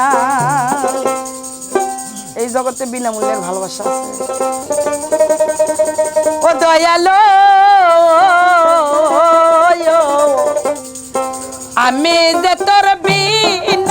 না এই জগতে বিনামূল্যের ভালোবাসা আছে। ও দয়ালো আমি যে তোর বিনামূল্য